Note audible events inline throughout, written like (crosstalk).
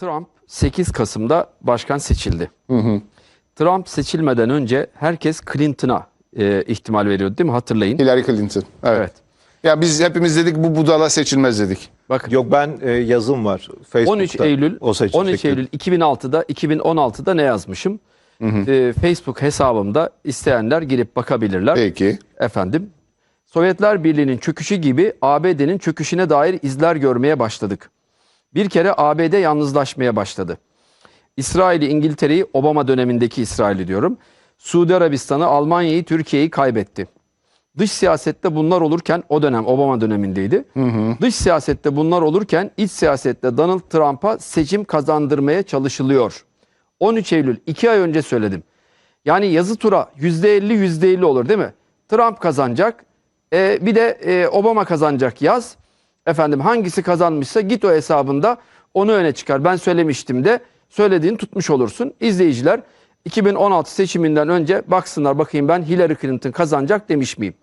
Trump 8 Kasım'da başkan seçildi. Trump seçilmeden önce herkes Clinton'a e, ihtimal veriyordu değil mi? Hatırlayın. Hillary Clinton. Evet. Evet. Ya biz hepimiz dedik bu budala seçilmez dedik. Bakın Yok ben e, yazım var Facebook'ta. 13 Eylül o seçecekti. 13 Eylül 2006'da 2016'da ne yazmışım? E, Facebook hesabımda isteyenler girip bakabilirler. Peki. Efendim, Sovyetler Birliği'nin çöküşü gibi ABD'nin çöküşüne dair izler görmeye başladık. Bir kere ABD yalnızlaşmaya başladı. İsrail'i, İngiltere'yi, Obama dönemindeki İsrail'i diyorum. Suudi Arabistan'ı, Almanya'yı, Türkiye'yi kaybetti. Dış siyasette bunlar olurken, o dönem Obama dönemindeydi. Dış siyasette bunlar olurken iç siyasette Donald Trump'a seçim kazandırmaya çalışılıyor. 13 Eylül 2 ay önce söyledim. Yani yazı tura %50 %50 olur değil mi? Trump kazanacak. e, bir de e, Obama kazanacak yaz. Efendim hangisi kazanmışsa git o hesabında onu öne çıkar. Ben söylemiştim de söylediğini tutmuş olursun. İzleyiciler 2016 seçiminden önce baksınlar bakayım ben Hillary Clinton kazanacak demiş miyim?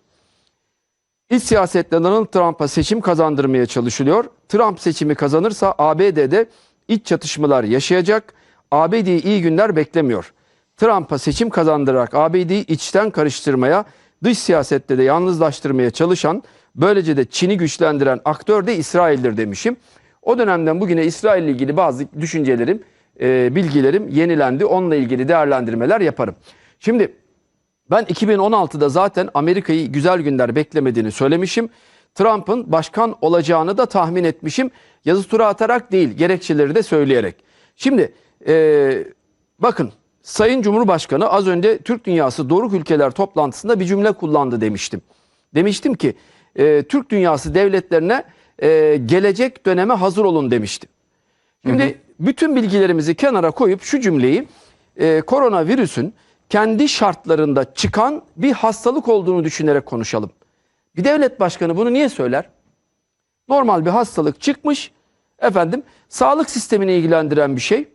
İç siyasette Donald Trump'a seçim kazandırmaya çalışılıyor. Trump seçimi kazanırsa ABD'de iç çatışmalar yaşayacak. ABD'yi iyi günler beklemiyor. Trump'a seçim kazandırarak ABD'yi içten karıştırmaya, dış siyasette de yalnızlaştırmaya çalışan, böylece de Çin'i güçlendiren aktör de İsrail'dir demişim. O dönemden bugüne İsrail ile ilgili bazı düşüncelerim, e, bilgilerim yenilendi. Onunla ilgili değerlendirmeler yaparım. Şimdi ben 2016'da zaten Amerika'yı güzel günler beklemediğini söylemişim. Trump'ın başkan olacağını da tahmin etmişim. Yazı tura atarak değil, gerekçeleri de söyleyerek. Şimdi e, bakın Sayın Cumhurbaşkanı az önce Türk Dünyası Doruk Ülkeler toplantısında bir cümle kullandı demiştim. Demiştim ki e, Türk Dünyası devletlerine e, gelecek döneme hazır olun demiştim. Şimdi bütün bilgilerimizi kenara koyup şu cümleyi e, koronavirüsün kendi şartlarında çıkan bir hastalık olduğunu düşünerek konuşalım. Bir devlet başkanı bunu niye söyler? Normal bir hastalık çıkmış, efendim sağlık sistemini ilgilendiren bir şey.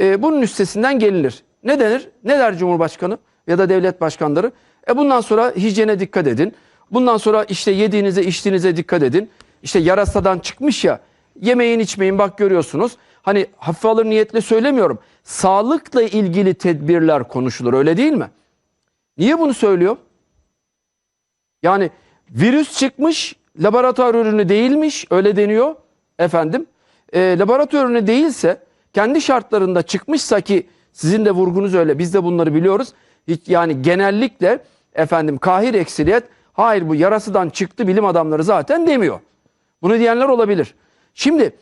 E, bunun üstesinden gelinir. Ne denir? Ne der Cumhurbaşkanı ya da devlet başkanları? E bundan sonra hijyene dikkat edin. Bundan sonra işte yediğinize içtiğinize dikkat edin. İşte yarasadan çıkmış ya yemeyin içmeyin bak görüyorsunuz. Hani hafife alır niyetle söylemiyorum. Sağlıkla ilgili tedbirler konuşulur öyle değil mi? Niye bunu söylüyor? Yani virüs çıkmış laboratuvar ürünü değilmiş öyle deniyor efendim. E, laboratuvar ürünü değilse kendi şartlarında çıkmışsa ki sizin de vurgunuz öyle biz de bunları biliyoruz. Hiç, yani genellikle efendim kahir eksiliyet hayır bu yarasıdan çıktı bilim adamları zaten demiyor. Bunu diyenler olabilir. Şimdi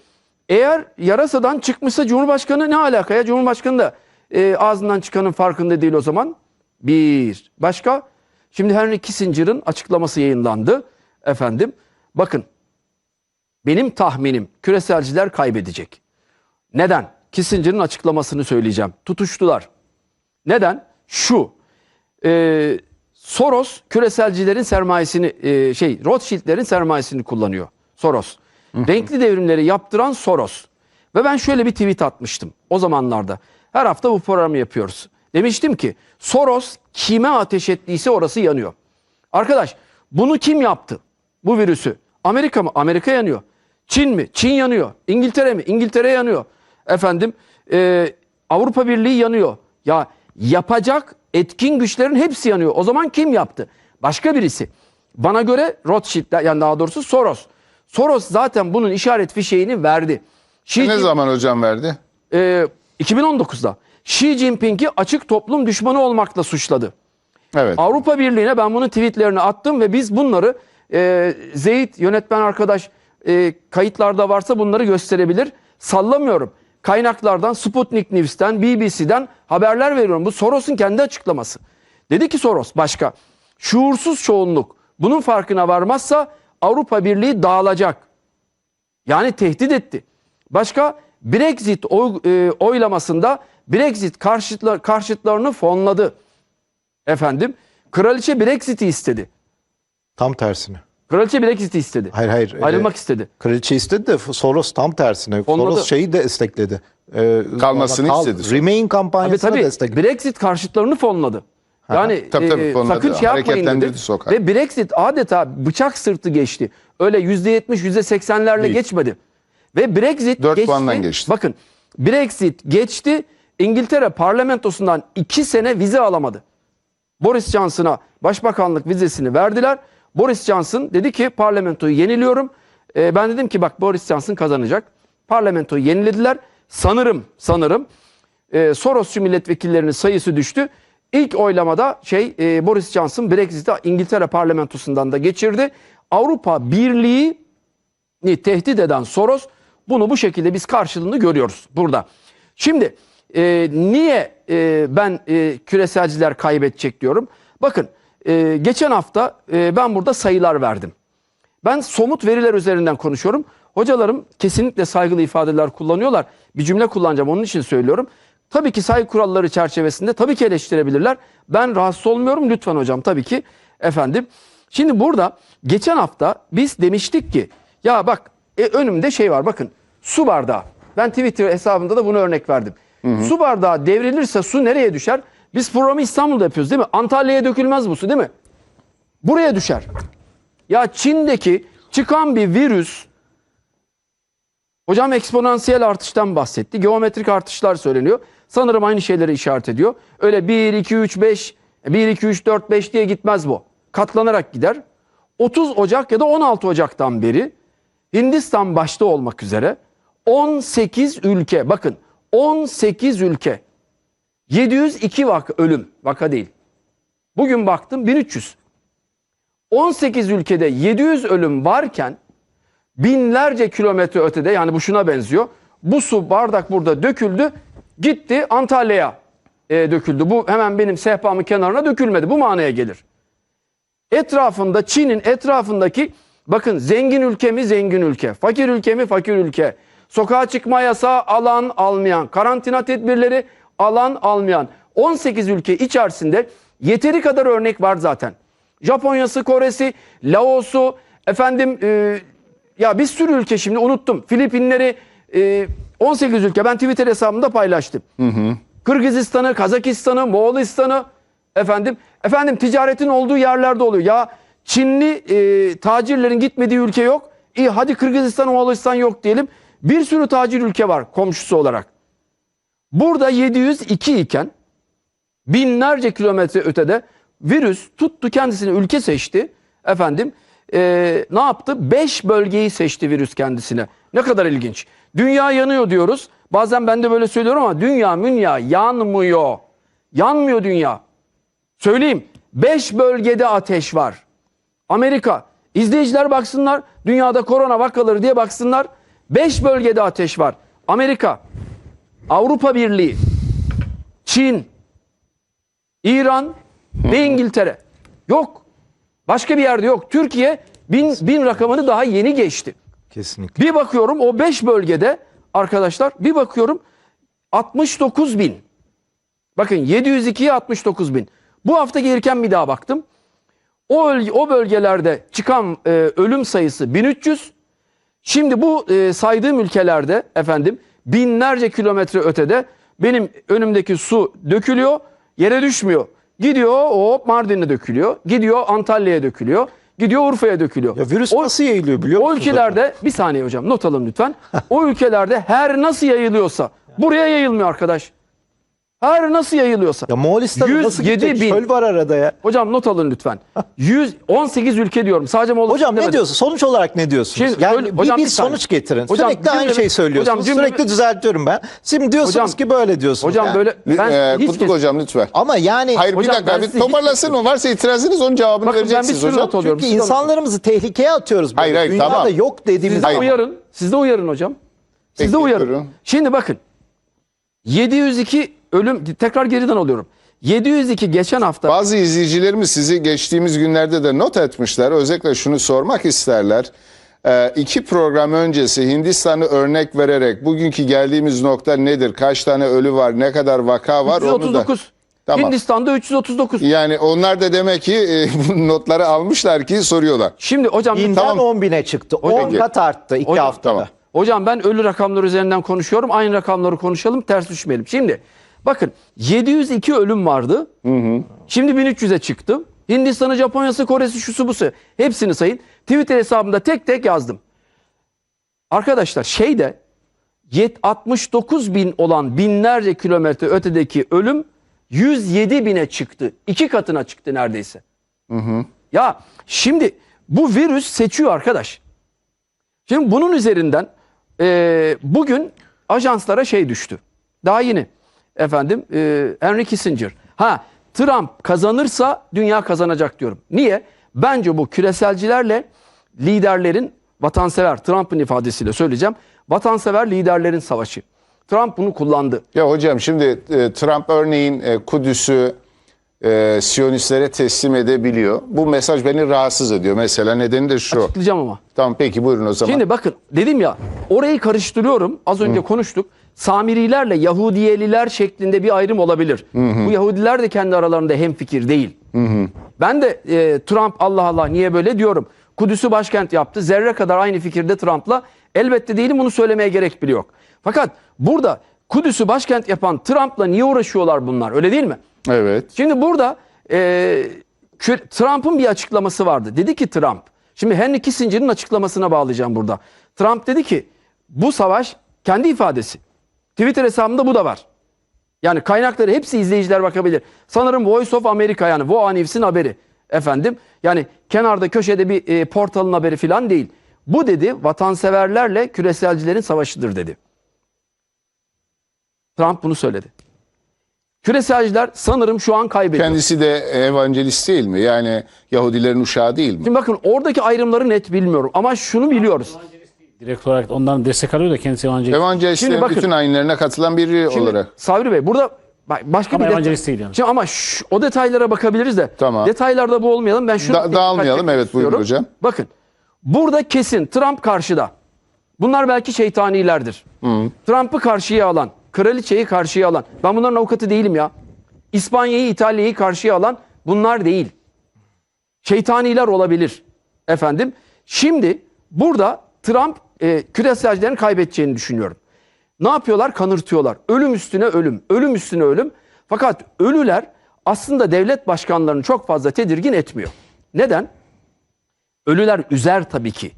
eğer yarasadan çıkmışsa Cumhurbaşkanı ne alakaya? Cumhurbaşkanı da e, ağzından çıkanın farkında değil o zaman. Bir. Başka? Şimdi Henry Kissinger'ın açıklaması yayınlandı. Efendim bakın benim tahminim küreselciler kaybedecek. Neden? Kissinger'ın açıklamasını söyleyeceğim. Tutuştular. Neden? Şu. e, Soros küreselcilerin sermayesini e, şey Rothschild'lerin sermayesini kullanıyor. Soros. Renkli devrimleri yaptıran Soros. Ve ben şöyle bir tweet atmıştım o zamanlarda. Her hafta bu programı yapıyoruz. Demiştim ki Soros kime ateş ettiyse orası yanıyor. Arkadaş bunu kim yaptı? Bu virüsü. Amerika mı? Amerika yanıyor. Çin mi? Çin yanıyor. İngiltere mi? İngiltere yanıyor. Efendim e, Avrupa Birliği yanıyor. Ya yapacak etkin güçlerin hepsi yanıyor. O zaman kim yaptı? Başka birisi. Bana göre Rothschild'ler yani daha doğrusu Soros. Soros zaten bunun işaret fişeğini verdi. Xi Ne Jin- zaman hocam verdi? e, 2019'da Xi Jinping'i açık toplum düşmanı olmakla suçladı. Evet. Avrupa Birliği'ne ben bunun tweetlerini attım ve biz bunları e, Zeyt yönetmen arkadaş e, kayıtlarda varsa bunları gösterebilir. Sallamıyorum. Kaynaklardan Sputnik News'ten, BBC'den haberler veriyorum. Bu Soros'un kendi açıklaması. Dedi ki Soros başka. Şuursuz çoğunluk bunun farkına varmazsa Avrupa Birliği dağılacak. Yani tehdit etti. Başka Brexit oy- e, oylamasında Brexit karşıtlar, karşıtlarını fonladı. Efendim kraliçe Brexit'i istedi. Tam tersine. Kraliçe Brexit'i istedi. Hayır hayır. Ayrılmak Ee, istedi. Kraliçe istedi de Soros tam tersine. Fonladı. Soros şeyi destekledi. Ee, Kalmasını kal- istedi. Remain Tabii kampanyasını tabii destekledi. Brexit karşıtlarını fonladı. Yani Tabii, tabii, e, fonladı. sakın şey yapmayın dedi. Hareketlendirdi sokak. Ve Brexit adeta bıçak sırtı geçti. Öyle %70 %80'lerle Değil. geçmedi. Ve Brexit Dört geçti. puandan geçti. Bakın Brexit geçti. İngiltere parlamentosundan iki sene vize alamadı. Boris Johnson'a başbakanlık vizesini verdiler. Boris Johnson dedi ki parlamentoyu yeniliyorum. Ee, ben dedim ki bak Boris Johnson kazanacak. Parlamentoyu yenilediler. Sanırım sanırım e, Sorosçu milletvekillerinin sayısı düştü. İlk oylamada şey e, Boris Johnson Brexit'i İngiltere parlamentosundan da geçirdi. Avrupa Birliği ni tehdit eden Soros bunu bu şekilde biz karşılığını görüyoruz burada. Şimdi e, niye e, ben e, küreselciler kaybedecek diyorum? Bakın e, geçen hafta e, ben burada sayılar verdim. Ben somut veriler üzerinden konuşuyorum. Hocalarım kesinlikle saygılı ifadeler kullanıyorlar. Bir cümle kullanacağım onun için söylüyorum. Tabii ki saygı kuralları çerçevesinde tabii ki eleştirebilirler. Ben rahatsız olmuyorum lütfen hocam tabii ki efendim. Şimdi burada geçen hafta biz demiştik ki ya bak e, önümde şey var bakın su bardağı. Ben Twitter hesabımda da bunu örnek verdim. Su bardağı devrilirse su nereye düşer? Biz programı İstanbul'da yapıyoruz değil mi? Antalya'ya dökülmez bu su değil mi? Buraya düşer. Ya Çin'deki çıkan bir virüs Hocam eksponansiyel artıştan bahsetti. Geometrik artışlar söyleniyor. Sanırım aynı şeyleri işaret ediyor. Öyle 1, 2, 3, 5, 1, 2, 3, 4, 5 diye gitmez bu. Katlanarak gider. 30 Ocak ya da 16 Ocak'tan beri Hindistan başta olmak üzere 18 ülke bakın 18 ülke 702 vaka ölüm vaka değil. Bugün baktım 1300. 18 ülkede 700 ölüm varken binlerce kilometre ötede yani bu şuna benziyor. Bu su bardak burada döküldü gitti Antalya'ya e, döküldü. Bu hemen benim sehpamın kenarına dökülmedi. Bu manaya gelir. Etrafında Çin'in etrafındaki bakın zengin ülke mi zengin ülke, fakir ülke mi fakir ülke, sokağa çıkma yasağı alan almayan, karantina tedbirleri alan almayan 18 ülke içerisinde yeteri kadar örnek var zaten. Japonya'sı, Kore'si, Laos'u, efendim e, ya bir sürü ülke şimdi unuttum. Filipinleri e, 18 ülke ben Twitter hesabımda paylaştım. Kırgızistan'ı, Kazakistan'ı, Moğolistan'ı efendim efendim ticaretin olduğu yerlerde oluyor. Ya Çinli e, tacirlerin gitmediği ülke yok. İyi hadi Kırgızistan, Moğolistan yok diyelim. Bir sürü tacir ülke var komşusu olarak. Burada 702 iken binlerce kilometre ötede virüs tuttu kendisine ülke seçti. Efendim eee, ne yaptı? 5 bölgeyi seçti virüs kendisine. Ne kadar ilginç. Dünya yanıyor diyoruz. Bazen ben de böyle söylüyorum ama dünya münya yanmıyor. Yanmıyor dünya. Söyleyeyim. 5 bölgede ateş var. Amerika. İzleyiciler baksınlar. Dünyada korona vakaları diye baksınlar. 5 bölgede ateş var. Amerika. Avrupa Birliği. Çin. İran ve İngiltere. Yok. Başka bir yerde yok. Türkiye bin, bin rakamını daha yeni geçti. Kesinlikle. Bir bakıyorum o 5 bölgede arkadaşlar bir bakıyorum 69 bin. Bakın 702'ye 69 bin. Bu hafta gelirken bir daha baktım. O, o bölgelerde çıkan e, ölüm sayısı 1300. Şimdi bu e, saydığım ülkelerde efendim binlerce kilometre ötede benim önümdeki su dökülüyor, yere düşmüyor. Gidiyor hop Mardin'e dökülüyor, gidiyor Antalya'ya dökülüyor, gidiyor Urfa'ya dökülüyor. Ya virüs O- nasıl yayılıyor biliyor o musunuz? ülkelerde bir saniye hocam not alın lütfen. (laughs) o ülkelerde her nasıl yayılıyorsa buraya yayılmıyor arkadaş. Her nasıl yayılıyorsa. Ya Moğolistan'da nasıl 107 gidecek? bin. Çöl var arada ya. Hocam not alın lütfen. 118 ülke diyorum. Sadece Moğolistan Hocam ne demedim. diyorsun? Sonuç olarak ne diyorsunuz? Şimdi yani öyle- bir, hocam bir bir saniye. sonuç getirin. Hocam Sürekli aynı cümlemi- şeyi söylüyorsunuz. hocam cümlemi- Sürekli düzeltiyorum ben. Şimdi diyorsunuz Hocam- ki böyle diyorsunuz. Hocam Yani. böyle ben Ee, hiç Kutluk kes- hocam lütfen. Ama yani Hayır Hocam, bir dakika ben bir sizi hiç toparlasın o varsa itirazınız onun cevabını Bakın ben bir vereceksiniz sürü hocam. not alıyorum. çünkü Siz de- insanlarımızı tehlikeye atıyoruz. Böyle. Hayır, hayır, Dünyada tamam. yok dediğimiz Siz de Hayır. uyarın. Siz de uyarın hocam. Siz de uyarın. buyurun. Şimdi bakın. 702 ölüm tekrar geriden alıyorum. 702 geçen hafta Bazı izleyicilerimiz sizi geçtiğimiz günlerde de not etmişler. Özellikle şunu sormak isterler. Ee, iki program öncesi Hindistan'ı örnek vererek bugünkü geldiğimiz nokta nedir? Kaç tane ölü var? Ne kadar vaka var? Onu da. 339. Tamam. Hindistan'da 339. Yani onlar da demek ki e, (laughs) bu notları almışlar ki soruyorlar. Şimdi hocam Binden Tamam. 10 bine çıktı. 10 Peki. kat arttı 2 Hocam, haftada. tamam. Hocam ben ölü rakamlar üzerinden konuşuyorum. Aynı rakamları konuşalım, ters düşmeyelim. Şimdi bakın 702 ölüm vardı. Şimdi 1300'e çıktı. Hindistan'ı, Japonya'sı, Kore'si, şusu busu hepsini sayın. Twitter hesabımda tek tek yazdım. Arkadaşlar şeyde Yet 69 bin olan binlerce kilometre ötedeki ölüm 107 bine çıktı. İki katına çıktı neredeyse. Ya şimdi bu virüs seçiyor arkadaş. Şimdi bunun üzerinden e, bugün ajanslara şey düştü. Daha yeni efendim e, Henry Kissinger. Ha Trump kazanırsa dünya kazanacak diyorum. Niye? Bence bu küreselcilerle liderlerin vatansever Trump'ın ifadesiyle söyleyeceğim. Vatansever liderlerin savaşı. Trump bunu kullandı. Ya hocam şimdi e, Trump örneğin e, Kudüs'ü e, Siyonistlere teslim edebiliyor. Bu mesaj beni rahatsız ediyor. Mesela nedeni de şu. Açıklayacağım ama. Tamam peki buyurun o zaman. Şimdi bakın dedim ya orayı karıştırıyorum. Az önce konuştuk. Samirilerle Yahudiyeliler şeklinde bir ayrım olabilir. Bu Yahudiler de kendi aralarında hemfikir değil. Ben de e, Trump Allah Allah niye böyle diyorum. Kudüs'ü başkent yaptı. Zerre kadar aynı fikirde Trump'la. Elbette değilim bunu söylemeye gerek bile yok. Fakat burada Kudüs'ü başkent yapan Trump'la niye uğraşıyorlar bunlar öyle değil mi? Evet. Şimdi burada e, Trump'ın bir açıklaması vardı. Dedi ki Trump, şimdi Henry Kissinger'ın açıklamasına bağlayacağım burada. Trump dedi ki bu savaş kendi ifadesi. Twitter hesabımda bu da var. Yani kaynakları hepsi izleyiciler bakabilir. Sanırım Voice of America yani VOA News'in haberi. Efendim yani kenarda köşede bir e, portalın haberi falan değil. Bu dedi vatanseverlerle küreselcilerin savaşıdır dedi. Trump bunu söyledi. Küreselciler sanırım şu an kaybediyor. Kendisi de evangelist değil mi? Yani Yahudilerin uşağı değil mi? Şimdi bakın oradaki ayrımları net bilmiyorum ama şunu biliyoruz. Direkt olarak ondan destek alıyor da kendisi evangelist. Evangelistlerin Şimdi bakın- bütün ayinlerine katılan biri Şimdi olarak. Sabri Bey burada bak- başka Ama bir evangelist değil yani. Şimdi ama şu- o detaylara bakabiliriz de. Tamam. Detaylarda bu olmayalım. Ben şunu Da- dikkat dağılmayalım. çekmek Evet, buyurun istiyorum. hocam. Bakın burada kesin Trump karşıda. Bunlar belki şeytanilerdir. Trump'ı karşıya alan, kraliçeyi karşıya alan. Ben bunların avukatı değilim ya. İspanya'yı, İtalya'yı karşıya alan bunlar değil. Şeytaniler olabilir. Efendim. Şimdi burada Trump e, küreselcilerin kaybedeceğini düşünüyorum. Ne yapıyorlar? Kanırtıyorlar. Ölüm üstüne ölüm. Ölüm üstüne ölüm. Fakat ölüler aslında devlet başkanlarını çok fazla tedirgin etmiyor. Neden? Ölüler üzer tabii ki.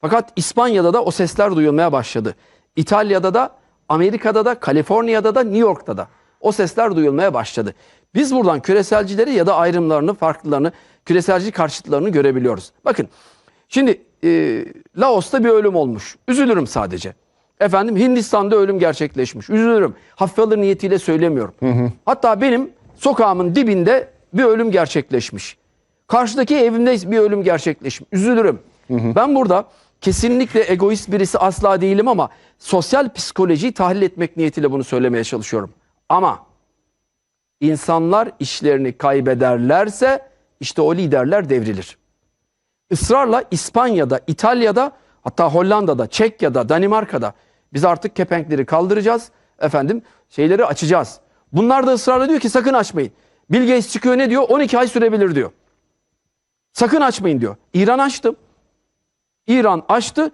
Fakat İspanya'da da o sesler duyulmaya başladı. İtalya'da da, Amerika'da da, Kaliforniya'da da, New York'ta da o sesler duyulmaya başladı. Biz buradan küreselcileri ya da ayrımlarını, farklılarını, küreselci karşıtlarını görebiliyoruz. Bakın şimdi e, Laos'ta bir ölüm olmuş. Üzülürüm sadece. Efendim Hindistan'da ölüm gerçekleşmiş. Üzülürüm. Hafife alır niyetiyle söylemiyorum. Hatta benim sokağımın dibinde bir ölüm gerçekleşmiş. Karşıdaki evimde bir ölüm gerçekleşmiş. Üzülürüm. Ben burada kesinlikle egoist birisi asla değilim ama sosyal psikolojiyi tahlil etmek niyetiyle bunu söylemeye çalışıyorum. Ama insanlar işlerini kaybederlerse işte o liderler devrilir. Israrla İspanya'da, İtalya'da hatta Hollanda'da, Çekya'da, Danimarka'da biz artık kepenkleri kaldıracağız. Efendim şeyleri açacağız. Bunlar da ısrarla diyor ki sakın açmayın. Bill Gates çıkıyor ne diyor? 12 ay sürebilir diyor. Sakın açmayın diyor. İran açtı. İran açtı.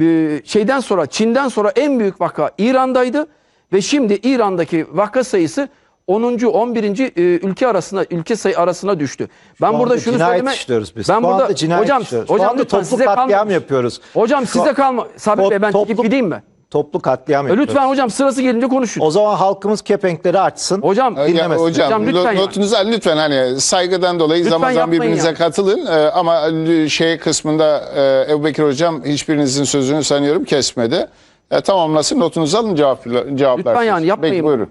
Ee, şeyden sonra Çin'den sonra en büyük vaka İran'daydı ve şimdi İran'daki vaka sayısı 10. 11. e, ülke arasına ülke sayı arasına düştü. Ben Şu burada şunu söyleme. işliyoruz biz. Ben Şu burada anda cinayet hocam işliyoruz. hocam Şu anda lütfen toplu size katliam yapıyoruz. Hocam Şu- size kalma. Sabri Top- Bey ben toplu- çekip gideyim mi? Toplu katliam yapıyoruz. Lütfen hocam sırası gelince konuşun. O zaman halkımız kepenkleri açsın. Hocam dinlemesin. hocam, Hocam, lütfen notunuzu alın lütfen hani saygıdan dolayı Lütfen zaman zaman birbirinize ya. katılın Ee, ama şey kısmında e, Ebu Bekir hocam hiçbirinizin sözünü sanıyorum kesmedi. E, tamamlasın notunuzu alın cevap, cevaplarsınız. Lütfen yani yapmayın. Peki buyurun.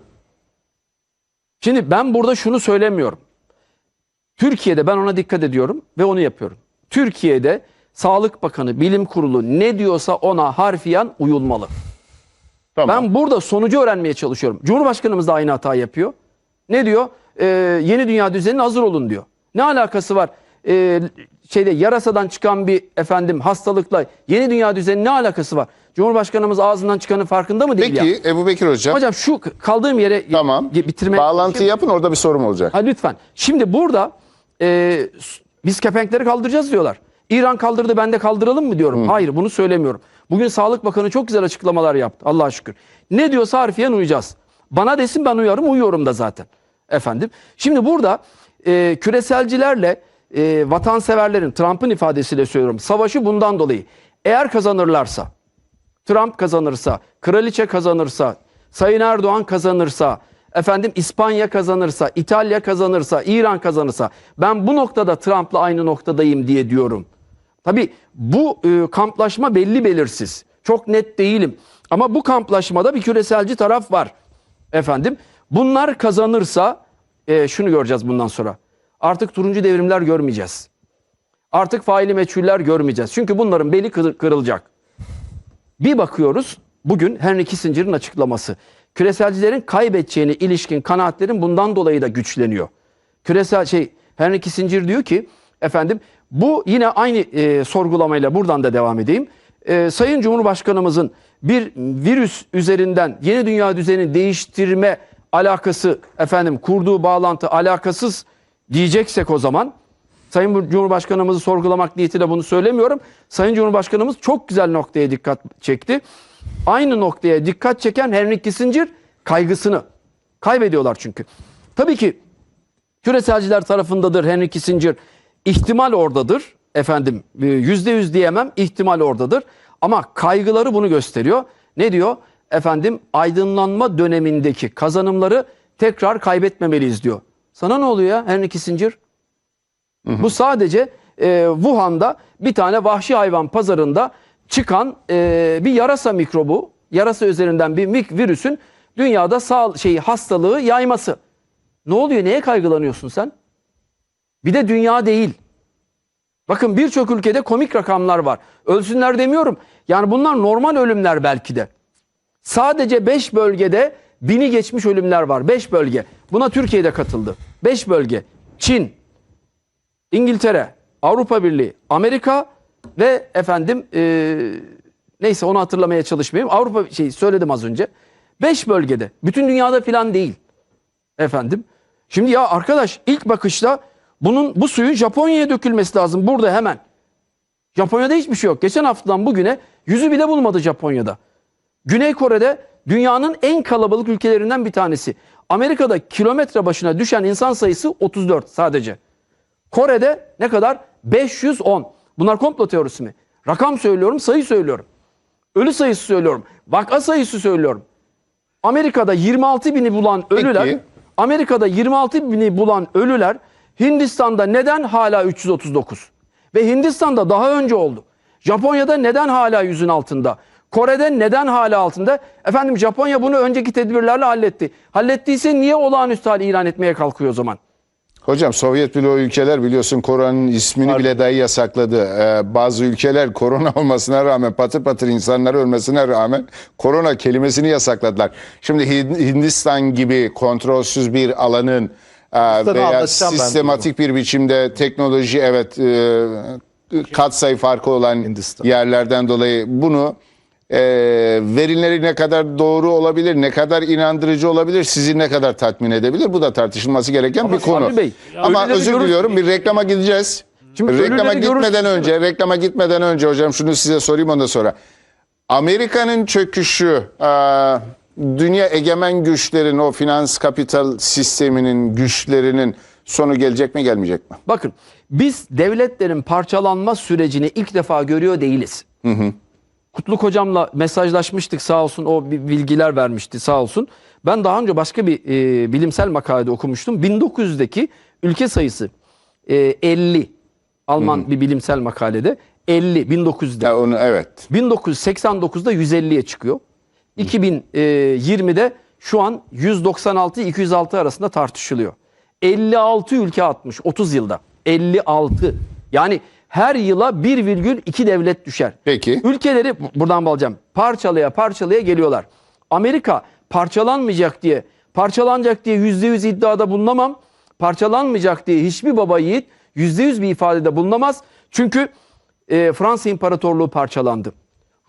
Şimdi ben burada şunu söylemiyorum. Türkiye'de ben ona dikkat ediyorum ve onu yapıyorum. Türkiye'de Sağlık Bakanı, Bilim Kurulu ne diyorsa ona harfiyen uyulmalı. Tamam. Ben burada sonucu öğrenmeye çalışıyorum. Cumhurbaşkanımız da aynı hata yapıyor. Ne diyor? Ee, yeni dünya düzenine hazır olun diyor. Ne alakası var? Ee, şeyde yarasadan çıkan bir efendim hastalıkla yeni dünya düzeni ne alakası var? Cumhurbaşkanımız ağzından çıkanın farkında mı değil ya? Peki Ebu Bekir hocam. Hocam şu kaldığım yere tamam. bitirmeye Bağlantı yapın orada bir sorum olacak. Ha lütfen. Şimdi burada e, biz kepenkleri kaldıracağız diyorlar. İran kaldırdı ben de kaldıralım mı diyorum. Hayır bunu söylemiyorum. Bugün Sağlık Bakanı çok güzel açıklamalar yaptı Allah'a şükür. Ne diyorsa harfiyen uyacağız. Bana desin ben uyarım uyuyorum da zaten. Efendim. Şimdi burada e, küreselcilerle e, vatanseverlerin Trump'ın ifadesiyle söylüyorum. Savaşı bundan dolayı. Eğer kazanırlarsa Trump kazanırsa, kraliçe kazanırsa, Sayın Erdoğan kazanırsa, efendim İspanya kazanırsa, İtalya kazanırsa, İran kazanırsa ben bu noktada Trump'la aynı noktadayım diye diyorum. Tabii bu e, kamplaşma belli belirsiz. Çok net değilim. Ama bu kamplaşmada bir küreselci taraf var. Efendim bunlar kazanırsa e, şunu göreceğiz bundan sonra. Artık turuncu devrimler görmeyeceğiz. Artık faili meçhuller görmeyeceğiz. Çünkü bunların beli kır- kırılacak. Bir bakıyoruz bugün Henry Kissinger'ın açıklaması. Küreselcilerin kaybedeceğine ilişkin kanaatlerin bundan dolayı da güçleniyor. Küresel şey Henry Kissinger diyor ki efendim bu yine aynı e, sorgulamayla buradan da devam edeyim. E, Sayın Cumhurbaşkanımızın bir virüs üzerinden yeni dünya düzenini değiştirme alakası efendim kurduğu bağlantı alakasız diyeceksek o zaman Sayın Cumhurbaşkanımızı sorgulamak niyetiyle bunu söylemiyorum. Sayın Cumhurbaşkanımız çok güzel noktaya dikkat çekti. Aynı noktaya dikkat çeken Henry Kissinger kaygısını kaybediyorlar çünkü. Tabii ki küreselciler tarafındadır Henry Kissinger. İhtimal oradadır. Efendim e, yüzde yüz diyemem ihtimal oradadır. Ama kaygıları bunu gösteriyor. Ne diyor? Efendim aydınlanma dönemindeki kazanımları tekrar kaybetmemeliyiz diyor. Sana ne oluyor ya Henry Kissinger? Bu sadece e, Wuhan'da bir tane vahşi hayvan pazarında çıkan e, bir yarasa mikrobu, yarasa üzerinden bir mik virüsün dünyada sağ şey hastalığı yayması. Ne oluyor? Neye kaygılanıyorsun sen? Bir de dünya değil. Bakın birçok ülkede komik rakamlar var. Ölsünler demiyorum. Yani bunlar normal ölümler belki de. Sadece 5 bölgede bini geçmiş ölümler var. 5 bölge. Buna Türkiye'de katıldı. 5 bölge. Çin, İngiltere, Avrupa Birliği, Amerika ve efendim e, neyse onu hatırlamaya çalışmayayım. Avrupa şey söyledim az önce. 5 bölgede. Bütün dünyada filan değil. Efendim. Şimdi ya arkadaş ilk bakışta bunun bu suyun Japonya'ya dökülmesi lazım burada hemen. Japonya'da hiçbir şey yok. Geçen haftadan bugüne yüzü bile bulmadı Japonya'da. Güney Kore'de dünyanın en kalabalık ülkelerinden bir tanesi. Amerika'da kilometre başına düşen insan sayısı 34 sadece. Kore'de ne kadar? 510. Bunlar komplo teorisi mi? Rakam söylüyorum, sayı söylüyorum. Ölü sayısı söylüyorum. Vaka sayısı söylüyorum. Amerika'da 26 bini bulan ölüler, Peki. Amerika'da 26 bini bulan ölüler Hindistan'da neden hala 339? Ve Hindistan'da daha önce oldu. Japonya'da neden hala yüzün altında? Kore'de neden hala altında? Efendim Japonya bunu önceki tedbirlerle halletti. Hallettiyse niye olağanüstü hal ilan etmeye kalkıyor o zaman? Hocam Sovyet bloğu ülkeler biliyorsun koronanın ismini bile dahi yasakladı. Ee, bazı ülkeler korona (laughs) olmasına rağmen patır patır insanlar ölmesine rağmen korona kelimesini yasakladılar. Şimdi Hin- Hindistan gibi kontrolsüz bir alanın e, veya ben sistematik bir biçimde teknoloji evet e, katsayı farkı olan Hindistan. yerlerden dolayı bunu e, verileri ne kadar doğru olabilir, ne kadar inandırıcı olabilir, sizi ne kadar tatmin edebilir? Bu da tartışılması gereken bir konu. Bey, Ama özür diliyorum bir reklama gideceğiz. Şimdi reklama gitmeden görürsün, önce, reklama gitmeden önce hocam şunu size sorayım ondan sonra. Amerika'nın çöküşü, dünya egemen güçlerin o finans kapital sisteminin güçlerinin sonu gelecek mi gelmeyecek mi? Bakın biz devletlerin parçalanma sürecini ilk defa görüyor değiliz. Kutluk hocamla mesajlaşmıştık sağ olsun o bir bilgiler vermişti sağ olsun. Ben daha önce başka bir e, bilimsel makalede okumuştum. 1900'deki ülke sayısı e, 50 Alman bir bilimsel makalede 50 1900'de. Ya onu evet. 1989'da 150'ye çıkıyor. 2020'de şu an 196-206 arasında tartışılıyor. 56 ülke atmış 30 yılda. 56. Yani her yıla 1,2 devlet düşer. Peki. Ülkeleri buradan bağlayacağım. Parçalaya parçalaya geliyorlar. Amerika parçalanmayacak diye, parçalanacak diye %100 iddiada bulunamam. Parçalanmayacak diye hiçbir baba yiğit %100 bir ifadede bulunamaz. Çünkü e, Fransa İmparatorluğu parçalandı.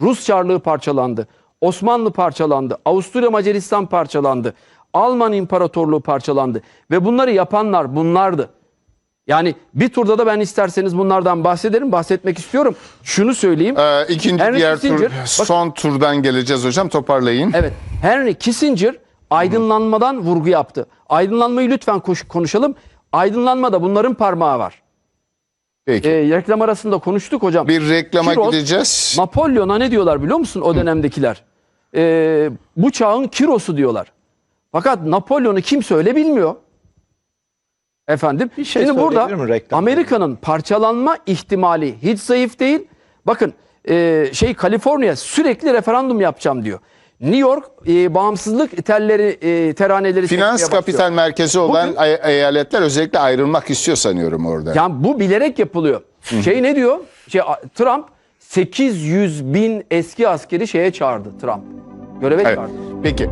Rus Çarlığı parçalandı. Osmanlı parçalandı. Avusturya Macaristan parçalandı. Alman İmparatorluğu parçalandı. Ve bunları yapanlar bunlardı. Yani bir turda da ben isterseniz bunlardan bahsederim. Bahsetmek istiyorum. Şunu söyleyeyim. Ee, ikinci Henry diğer tur, Kissinger, bak- son turdan geleceğiz hocam toparlayın. Evet. Henry Kissinger aydınlanmadan vurgu yaptı. Aydınlanmayı lütfen konuşalım. Aydınlanmada bunların parmağı var. Peki. e, reklam arasında konuştuk hocam. bir reklama Kiros, gideceğiz. Napolyon'a ne diyorlar biliyor musun o dönemdekiler? E, bu çağın Kiros'u diyorlar. Fakat Napolyon'u kimse öyle bilmiyor. Efendim. Bir şey Şimdi burada Amerika'nın parçalanma ihtimali hiç zayıf değil. Bakın e, şey Kaliforniya sürekli referandum yapacağım diyor. New York e, bağımsızlık telleri e, teraneleri Finans kapital merkezi olan Bugün- eyaletler özellikle ayrılmak istiyor sanıyorum orada. Yani bu bilerek yapılıyor. Şey ne diyor? Şey Trump 800 bin eski askeri şeye çağırdı Trump. Göreve Evet. çağırdı. Peki.